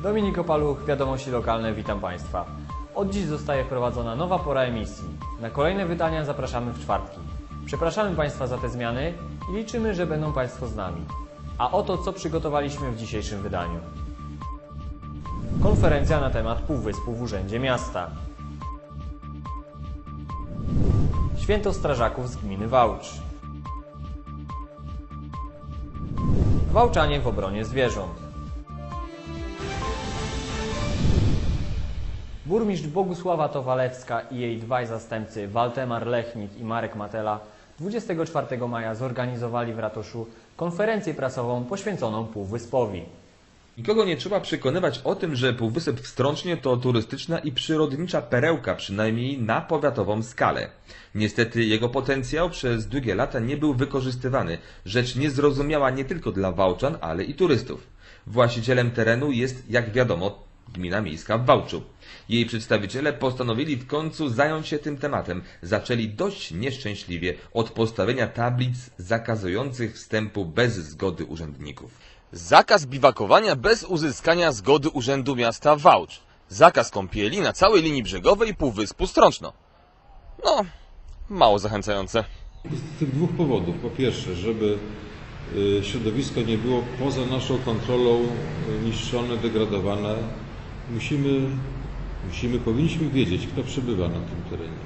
Dominik Opaluch, Wiadomości Lokalne, witam Państwa. Od dziś zostaje wprowadzona nowa pora emisji. Na kolejne wydania zapraszamy w czwartki. Przepraszamy Państwa za te zmiany i liczymy, że będą Państwo z nami. A oto co przygotowaliśmy w dzisiejszym wydaniu. Konferencja na temat Półwyspu w Urzędzie Miasta. Święto Strażaków z gminy Wałcz. Wałczanie w obronie zwierząt. Burmistrz Bogusława Towalewska i jej dwaj zastępcy Waldemar Lechnik i Marek Matela 24 maja zorganizowali w ratuszu konferencję prasową poświęconą Półwyspowi. Nikogo nie trzeba przekonywać o tym, że Półwysep Wstrącznie to turystyczna i przyrodnicza perełka, przynajmniej na powiatową skalę. Niestety jego potencjał przez długie lata nie był wykorzystywany, rzecz niezrozumiała nie tylko dla Wałczan, ale i turystów. Właścicielem terenu jest, jak wiadomo, gmina miejska w Wałczu. Jej przedstawiciele postanowili w końcu zająć się tym tematem. Zaczęli dość nieszczęśliwie od postawienia tablic zakazujących wstępu bez zgody urzędników. Zakaz biwakowania bez uzyskania zgody Urzędu Miasta Wałcz. Zakaz kąpieli na całej linii brzegowej Półwyspu Strączno. No, mało zachęcające. Z tych dwóch powodów. Po pierwsze, żeby y, środowisko nie było poza naszą kontrolą y, niszczone, degradowane, musimy, musimy, powinniśmy wiedzieć, kto przebywa na tym terenie.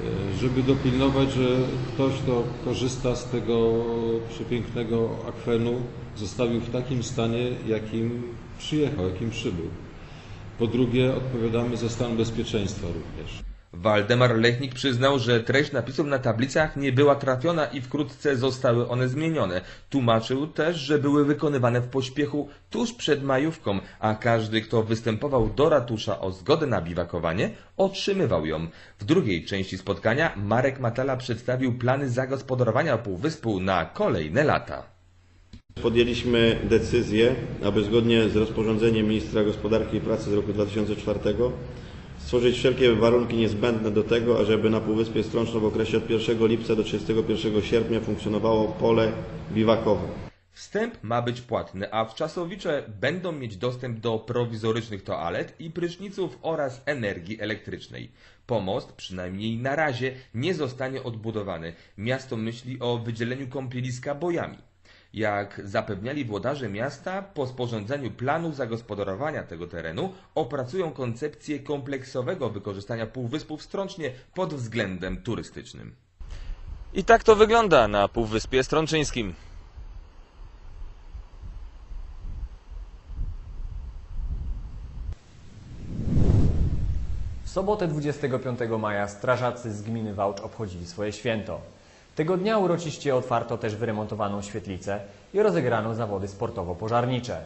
Y, Żeby dopilnować, że ktoś, kto korzysta z tego przepięknego akwenu, zostawił w takim stanie, jakim przyjechał, jakim przybył. Po drugie, odpowiadamy za stan bezpieczeństwa również. Waldemar Lechnik przyznał, że treść napisów na tablicach nie była trafiona i wkrótce zostały one zmienione. Tłumaczył też, że były wykonywane w pośpiechu tuż przed majówką, a każdy, kto występował do ratusza o zgodę na biwakowanie, otrzymywał ją. W drugiej części spotkania Marek Matala przedstawił plany zagospodarowania półwyspu na kolejne lata. Podjęliśmy decyzję, aby zgodnie z rozporządzeniem Ministra Gospodarki i Pracy z roku 2004 stworzyć wszelkie warunki niezbędne do tego, ażeby na Półwyspie Strączno w okresie od 1 lipca do 31 sierpnia funkcjonowało pole biwakowe. Wstęp ma być płatny, a wczasowicze będą mieć dostęp do prowizorycznych toalet i pryszniców oraz energii elektrycznej. Pomost, przynajmniej na razie, nie zostanie odbudowany. Miasto myśli o wydzieleniu kąpieliska bojami. Jak zapewniali włodarze miasta, po sporządzeniu planu zagospodarowania tego terenu opracują koncepcję kompleksowego wykorzystania Półwyspu Wstrącznie pod względem turystycznym. I tak to wygląda na Półwyspie Strączyńskim. W sobotę 25 maja strażacy z gminy Wałcz obchodzili swoje święto. Tego dnia uroczyście otwarto też wyremontowaną świetlicę i rozegrano zawody sportowo-pożarnicze.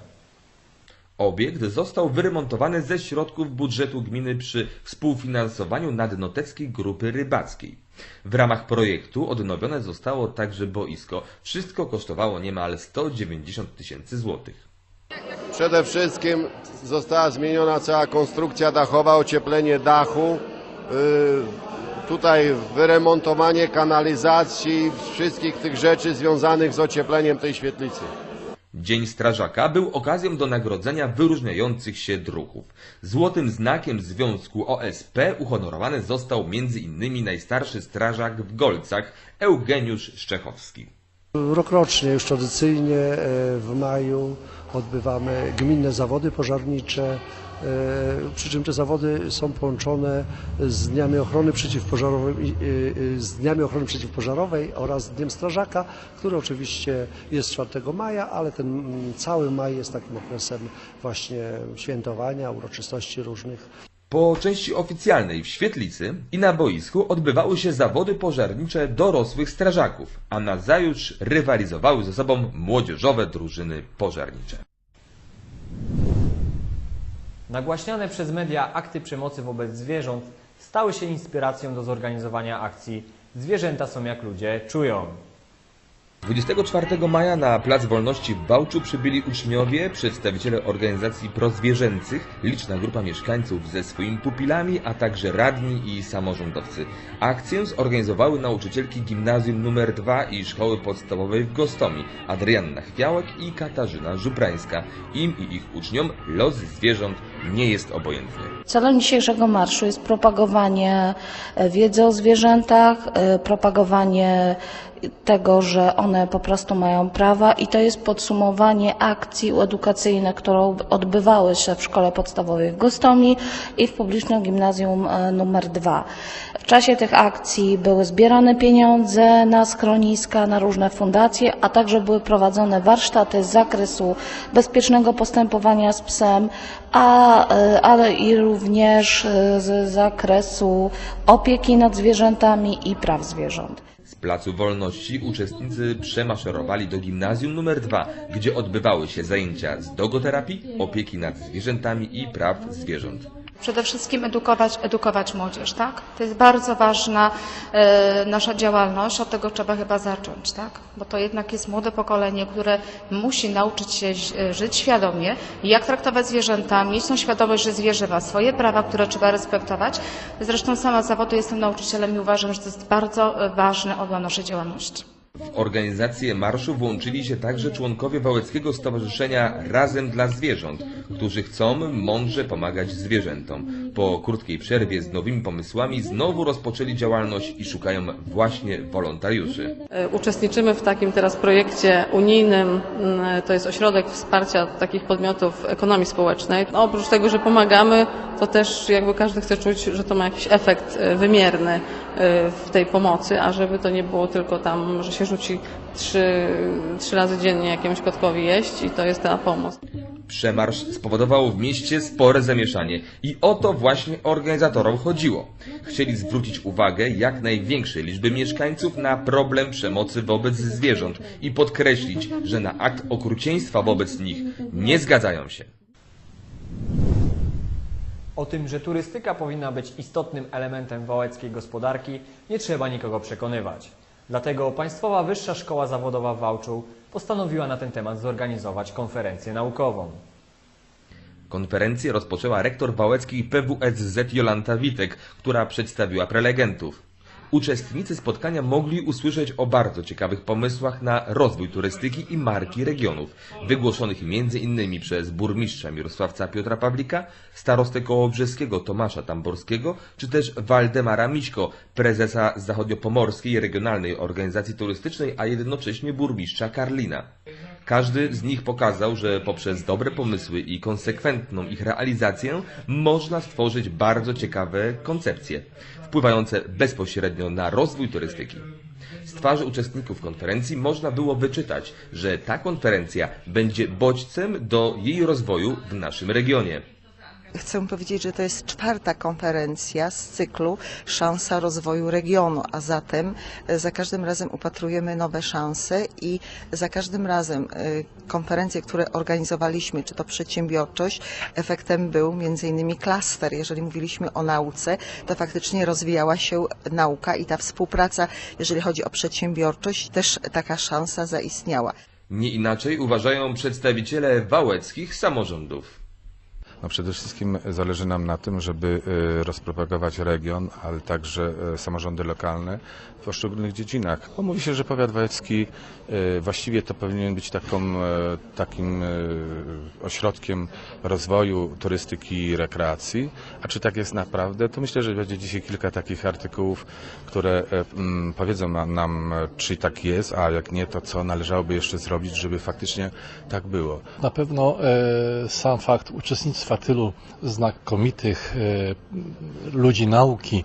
Obiekt został wyremontowany ze środków budżetu gminy przy współfinansowaniu Nadnoteckiej Grupy Rybackiej. W ramach projektu odnowione zostało także boisko. Wszystko kosztowało niemal 190 tysięcy złotych. Przede wszystkim została zmieniona cała konstrukcja dachowa, ocieplenie dachu, y, tutaj wyremontowanie kanalizacji, wszystkich tych rzeczy związanych z ociepleniem tej świetlicy. Dzień Strażaka był okazją do nagrodzenia wyróżniających się druhów. Złotym znakiem Związku OSP uhonorowany został m.in. najstarszy strażak w Golcach Eugeniusz Szczechowski. Rokrocznie, już tradycyjnie e, w maju odbywamy gminne zawody pożarnicze, przy czym te zawody są połączone z Dniami Ochrony Przeciwpożarowej, z Dniami Ochrony Przeciwpożarowej oraz Dniem Strażaka, który oczywiście jest 4 maja, ale ten cały maj jest takim okresem właśnie świętowania, uroczystości różnych. Po części oficjalnej w Świetlicy i na boisku odbywały się zawody pożarnicze dorosłych strażaków, a nazajutrz rywalizowały ze sobą młodzieżowe drużyny pożarnicze. Nagłaśniane przez media akty przemocy wobec zwierząt stały się inspiracją do zorganizowania akcji Zwierzęta są jak ludzie czują. 24 maja na Plac Wolności w Bałczu przybyli uczniowie, przedstawiciele organizacji prozwierzęcych, liczna grupa mieszkańców ze swoimi pupilami, a także radni i samorządowcy. Akcję zorganizowały nauczycielki gimnazjum nr 2 i szkoły podstawowej w Gostomi, Adrianna Chwiałek i Katarzyna Żuprańska. Im i ich uczniom los zwierząt nie jest obojętny. Celem dzisiejszego marszu jest propagowanie e, wiedzy o zwierzętach, e, propagowanie tego, że one po prostu mają prawa i to jest podsumowanie akcji edukacyjnych, które odbywały się w szkole podstawowej w Gostomi i w publicznym gimnazjum e, numer 2. W czasie tych akcji były zbierane pieniądze na schroniska, na różne fundacje, a także były prowadzone warsztaty z zakresu bezpiecznego postępowania z psem, a, e, ale i również e, z zakresu opieki nad zwierzętami i praw zwierząt. Z Placu Wolności uczestnicy przemaszerowali do gimnazjum nr 2, gdzie odbywały się zajęcia z dogoterapii, opieki nad zwierzętami i praw zwierząt. Przede wszystkim edukować, edukować młodzież, tak? To jest bardzo ważna e, nasza działalność, od tego trzeba chyba zacząć, tak? Bo to jednak jest młode pokolenie, które musi nauczyć się żyć świadomie, jak traktować zwierzęta, mieć tą świadomość, że zwierzę ma swoje prawa, które trzeba respektować. Zresztą sama z zawodu jestem nauczycielem i uważam, że to jest bardzo e, ważny odłam naszej działalności. W organizację marszu włączyli się także członkowie Wałeckiego Stowarzyszenia Razem dla Zwierząt, którzy chcą mądrze pomagać zwierzętom. Po krótkiej przerwie z nowymi pomysłami znowu rozpoczęli działalność i szukają właśnie wolontariuszy. E, Uczestniczymy w takim teraz projekcie unijnym, mm, to jest ośrodek wsparcia takich podmiotów ekonomii społecznej. No, oprócz tego, że pomagamy, to też jakby każdy chce czuć, że to ma jakiś efekt e, wymierny w tej pomocy, a żeby to nie było tylko tam, że się rzuci trzy, trzy razy dziennie jakiemuś kotkowi jeść i to jest ta pomoc. Przemarsz spowodował w mieście spore zamieszanie i o to właśnie organizatorom chodziło. Chcieli zwrócić uwagę jak największej liczby mieszkańców na problem przemocy wobec zwierząt i podkreślić, że na akt okrucieństwa wobec nich nie zgadzają się. O tym, że turystyka powinna być istotnym elementem wałeckiej gospodarki, nie trzeba nikogo przekonywać. Dlatego Państwowa Wyższa Szkoła Zawodowa w Wałczu postanowiła na ten temat zorganizować konferencję naukową. Konferencję rozpoczęła rektor wałeckiej PWSZ Jolanta Witek, która przedstawiła prelegentów. Uczestnicy spotkania mogli usłyszeć o bardzo ciekawych pomysłach na rozwój turystyki i marki regionów, wygłoszonych m.in. przez burmistrza Mirosławca Piotra Pawlika, starostę kołobrzeskiego Tomasza Tamborskiego, czy też Waldemara Miśko, prezesa Zachodniopomorskiej Regionalnej Organizacji Turystycznej, a jednocześnie burmistrza Karlina. Każdy z nich pokazał, że poprzez dobre pomysły i konsekwentną ich realizację można stworzyć bardzo ciekawe koncepcje, wpływające bezpośrednio na rozwój turystyki. Z twarzy uczestników konferencji można było wyczytać, że ta konferencja będzie bodźcem do jej rozwoju w naszym regionie. Chcę powiedzieć, że to jest czwarta konferencja z cyklu Szansa rozwoju regionu, a zatem e, za każdym razem upatrujemy nowe szanse i za każdym razem e, konferencje, które organizowaliśmy, czy to przedsiębiorczość, efektem był innymi klaster. Jeżeli mówiliśmy o nauce, to faktycznie rozwijała się nauka i ta współpraca, jeżeli chodzi o przedsiębiorczość, też taka szansa zaistniała. Nie inaczej uważają przedstawiciele wałeckich samorządów. No przede wszystkim zależy nam na tym, żeby e, rozpropagować region, ale także e, samorządy lokalne w poszczególnych dziedzinach. Bo mówi się, że powiat wałecki e, właściwie to powinien być taką, e, takim e, ośrodkiem rozwoju turystyki i rekreacji. A czy tak jest naprawdę? To myślę, że będzie dzisiaj kilka takich artykułów, które mm, powiedzą na- nam, czy tak jest, a jak nie, to co należałoby jeszcze zrobić, żeby faktycznie tak było. Na pewno sam fakt uczestnictwa tylu znakomitych ludzi nauki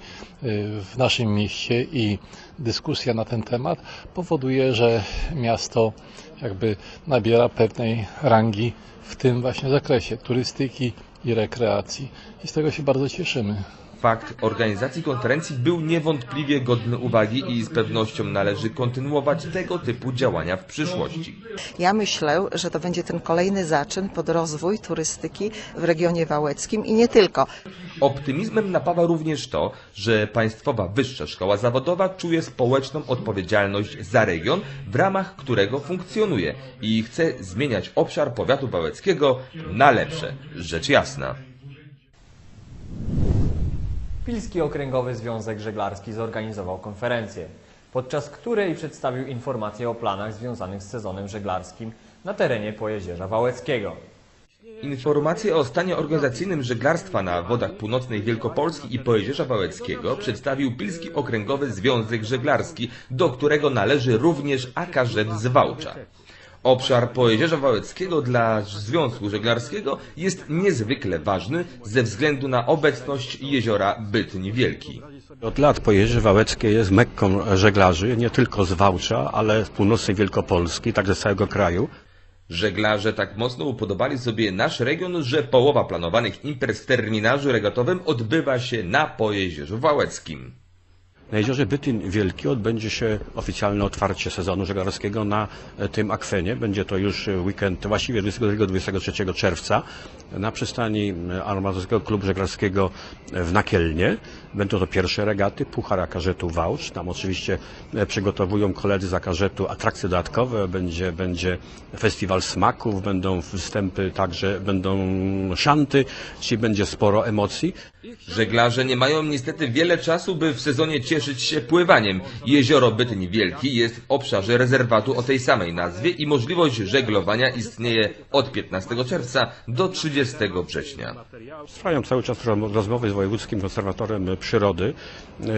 w naszym mieście i dyskusja na ten temat powoduje, że miasto jakby nabiera pewnej rangi w tym właśnie zakresie turystyki i rekreacji. I z tego się bardzo cieszymy. Fakt organizacji konferencji był niewątpliwie godny uwagi i z pewnością należy kontynuować tego typu działania w przyszłości. Ja myślę, że to będzie ten kolejny zaczyn pod rozwój turystyki w regionie wałeckim i nie tylko. Optymizmem napawa również to, że Państwowa Wyższa Szkoła Zawodowa czuje społeczną odpowiedzialność za region, w ramach którego funkcjonuje i chce zmieniać obszar powiatu wałeckiego na lepsze. Rzecz jasna. Pilski Okręgowy Związek Żeglarski zorganizował konferencję, podczas której przedstawił informacje o planach związanych z sezonem żeglarskim na terenie Pojezierza Wałeckiego. Informacje o stanie organizacyjnym żeglarstwa na wodach północnej Wielkopolski i Pojezierza Wałeckiego przedstawił Pilski Okręgowy Związek Żeglarski, do którego należy również AKŻ z Wałcza. Obszar Pojezierza Wałeckiego dla Związku Żeglarskiego jest niezwykle ważny ze względu na obecność jeziora Bytni Wielki. Od lat Pojezierze Wałeckie jest mekką żeglarzy, nie tylko z Wałcza, ale z północnej Wielkopolski, także z całego kraju. Żeglarze tak mocno upodobali sobie nasz region, że połowa planowanych imprez w terminarzu regatowym odbywa się na Pojezierzu Wałeckim. Na jeziorze Bytyn Wielki odbędzie się oficjalne otwarcie sezonu żeglarskiego na e, tym akwenie. Będzie to już e, weekend, właściwie 22-23 czerwca na przystani e, Armatorskiego Klubu Żeglarskiego w Nakielnie. Będą to pierwsze regaty, Puchar Akarzetu Wałcz. Tam oczywiście przygotowują koledzy z Akarzetu atrakcje dodatkowe. Będzie, będzie festiwal smaków, będą występy, także będą szanty, czyli będzie sporo emocji. Żeglarze nie mają niestety wiele czasu, by w sezonie cieszyć się pływaniem. Jezioro Bytni Wielki jest w obszarze rezerwatu o tej samej nazwie i możliwość żeglowania istnieje od 15 czerwca do 30 września. Trwają cały czas ro- rozmowy z Wojewódzkim Konserwatorem Przyrody.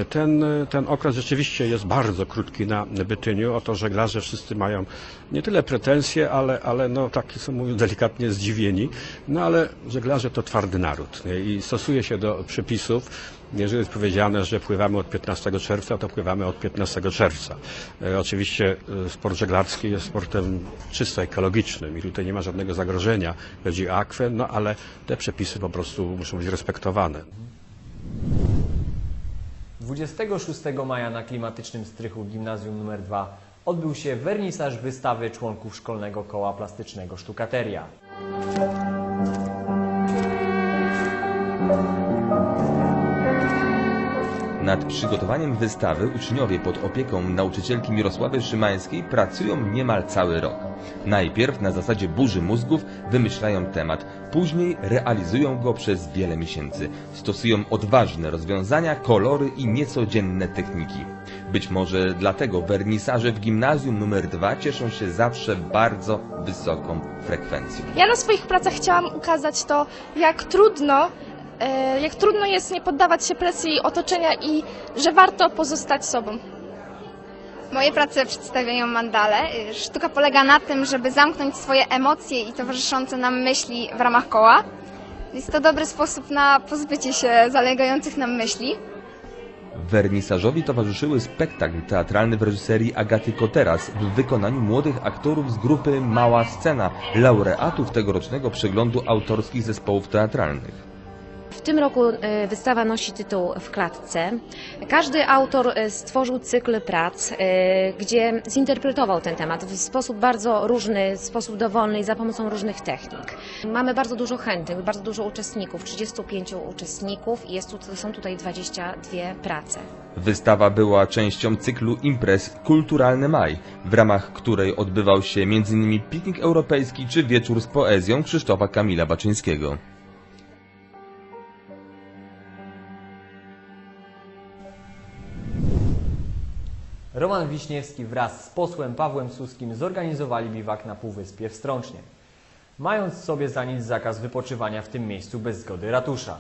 Ten, ten okres rzeczywiście jest bardzo krótki na Bytyniu. Oto żeglarze wszyscy mają nie tyle pretensje, ale, ale no, takie są mówią delikatnie zdziwieni. No ale żeglarze to twardy naród nie? i stosuje się do przepisów. Jeżeli jest powiedziane, że pływamy od 15 czerwca, to pływamy od 15 czerwca. E, oczywiście e, sport żeglarski jest sportem czysto ekologicznym i tutaj nie ma żadnego zagrożenia, chodzi o akwę, no ale te przepisy po prostu muszą być respektowane. 26 maja na klimatycznym strychu Gimnazjum nr 2 odbył się wernisaż wystawy członków Szkolnego Koła Plastycznego Sztukateria. Nad przygotowaniem wystawy uczniowie pod opieką nauczycielki Mirosławy Szymańskiej pracują niemal cały rok. Najpierw na zasadzie burzy mózgów wymyślają temat, później realizują go przez wiele miesięcy. Stosują odważne rozwiązania, kolory i niecodzienne techniki. Być może dlatego wernisaże w gimnazjum numer 2 cieszą się zawsze bardzo wysoką frekwencją. Ja na swoich pracach chciałam ukazać to, jak trudno, jak trudno jest nie poddawać się presji otoczenia i że warto pozostać sobą. Moje prace przedstawiają mandale. Sztuka polega na tym, żeby zamknąć swoje emocje i towarzyszące nam myśli w ramach koła. Jest to dobry sposób na pozbycie się zalegających nam myśli. Wernisażowi towarzyszyły spektakl teatralny w reżyserii Agaty Koteras w wykonaniu młodych aktorów z grupy Mała Scena, laureatów tegorocznego przeglądu autorskich zespołów teatralnych. W tym roku e, wystawa nosi tytuł W klatce. Każdy autor e, stworzył cykl prac, e, gdzie zinterpretował ten temat w sposób bardzo różny, w sposób dowolny i za pomocą różnych technik. Mamy bardzo dużo chętnych, bardzo dużo uczestników, 35 uczestników i jest są tutaj 22 prace. Wystawa była częścią cyklu imprez Kulturalny Maj, w ramach której odbywał się m.in. piknik europejski czy wieczór z poezją Krzysztofa Kamila Baczyńskiego. Roman Wiśniewski wraz z posłem Pawłem Suskim zorganizowali biwak na Półwyspie Wstrącznie, mając sobie za nic zakaz wypoczywania w tym miejscu bez zgody ratusza.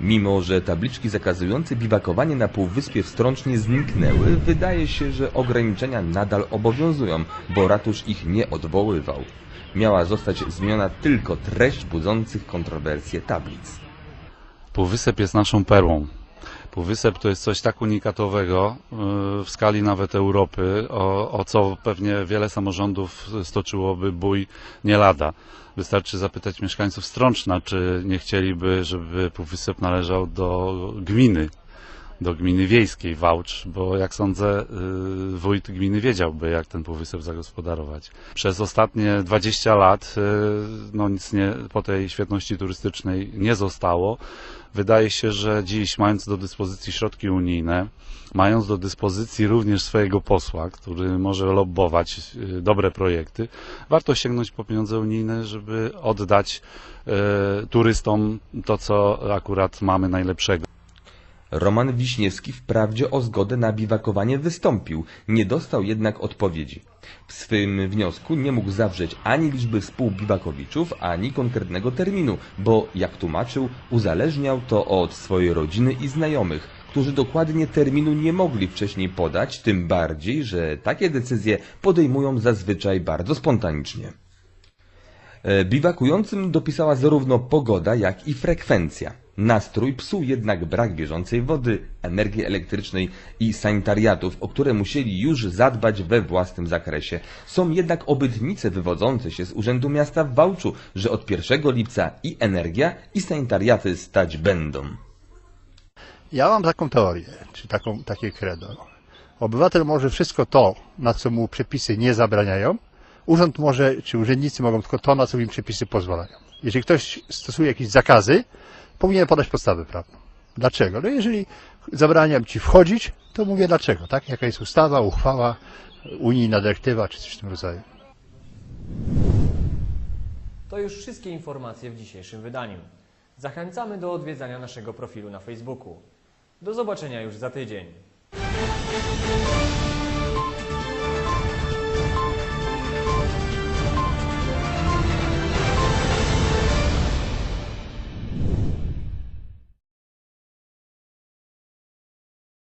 Mimo, że tabliczki zakazujące biwakowanie na Półwyspie Wstrącznie zniknęły, wydaje się, że ograniczenia nadal obowiązują, bo ratusz ich nie odwoływał. Miała zostać zmieniona tylko treść budzących kontrowersje tablic. Półwysep jest naszą perłą. Półwysep to jest coś tak unikatowego y, w skali nawet Europy, o, o co pewnie wiele samorządów stoczyłoby bój nie lada. Wystarczy zapytać mieszkańców Strączna, czy nie chcieliby, żeby Półwysep należał do gminy, do gminy wiejskiej Wałcz, bo jak sądzę y, wójt gminy wiedziałby, jak ten półwysep zagospodarować. Przez ostatnie 20 lat y, no nic nie, po tej świetności turystycznej nie zostało. Wydaje się, że dziś mając do dyspozycji środki unijne, mając do dyspozycji również swojego posła, który może lobbować y, dobre projekty, warto sięgnąć po pieniądze unijne, żeby oddać turystom to, co akurat mamy najlepszego. Roman Wiśniewski wprawdzie o zgodę na biwakowanie wystąpił, nie dostał jednak odpowiedzi. W swym wniosku nie mógł zawrzeć ani liczby współbiwakowiczów, ani konkretnego terminu, bo, jak tłumaczył, uzależniał to od swojej rodziny i znajomych, którzy dokładnie terminu nie mogli wcześniej podać, tym bardziej, że takie decyzje podejmują zazwyczaj bardzo spontanicznie. E, Biwakującym dopisała zarówno pogoda, jak i frekwencja. Nastrój psuł jednak brak bieżącej wody, energii elektrycznej i sanitariatów, o które musieli już zadbać we własnym zakresie. Są jednak obytnice wywodzące się z Urzędu Miasta w Wałczu, że od 1 lipca i energia, i sanitariaty stać będą. Ja mam taką teorię, czy taką, takie credo. Obywatel może wszystko to, na co mu przepisy nie zabraniają, urząd może, czy urzędnicy mogą tylko to, na co im przepisy pozwalają. Jeżeli ktoś stosuje jakieś zakazy, powinien podać podstawę prawną. Dlaczego? No jeżeli zabraniam ci wchodzić, to mówię dlaczego, tak? Jaka jest ustawa, uchwała, unijna dyrektywa, czy coś w tym rodzaju. To już wszystkie informacje w dzisiejszym wydaniu. Zachęcamy do odwiedzania naszego profilu na Facebooku. Do zobaczenia już za tydzień.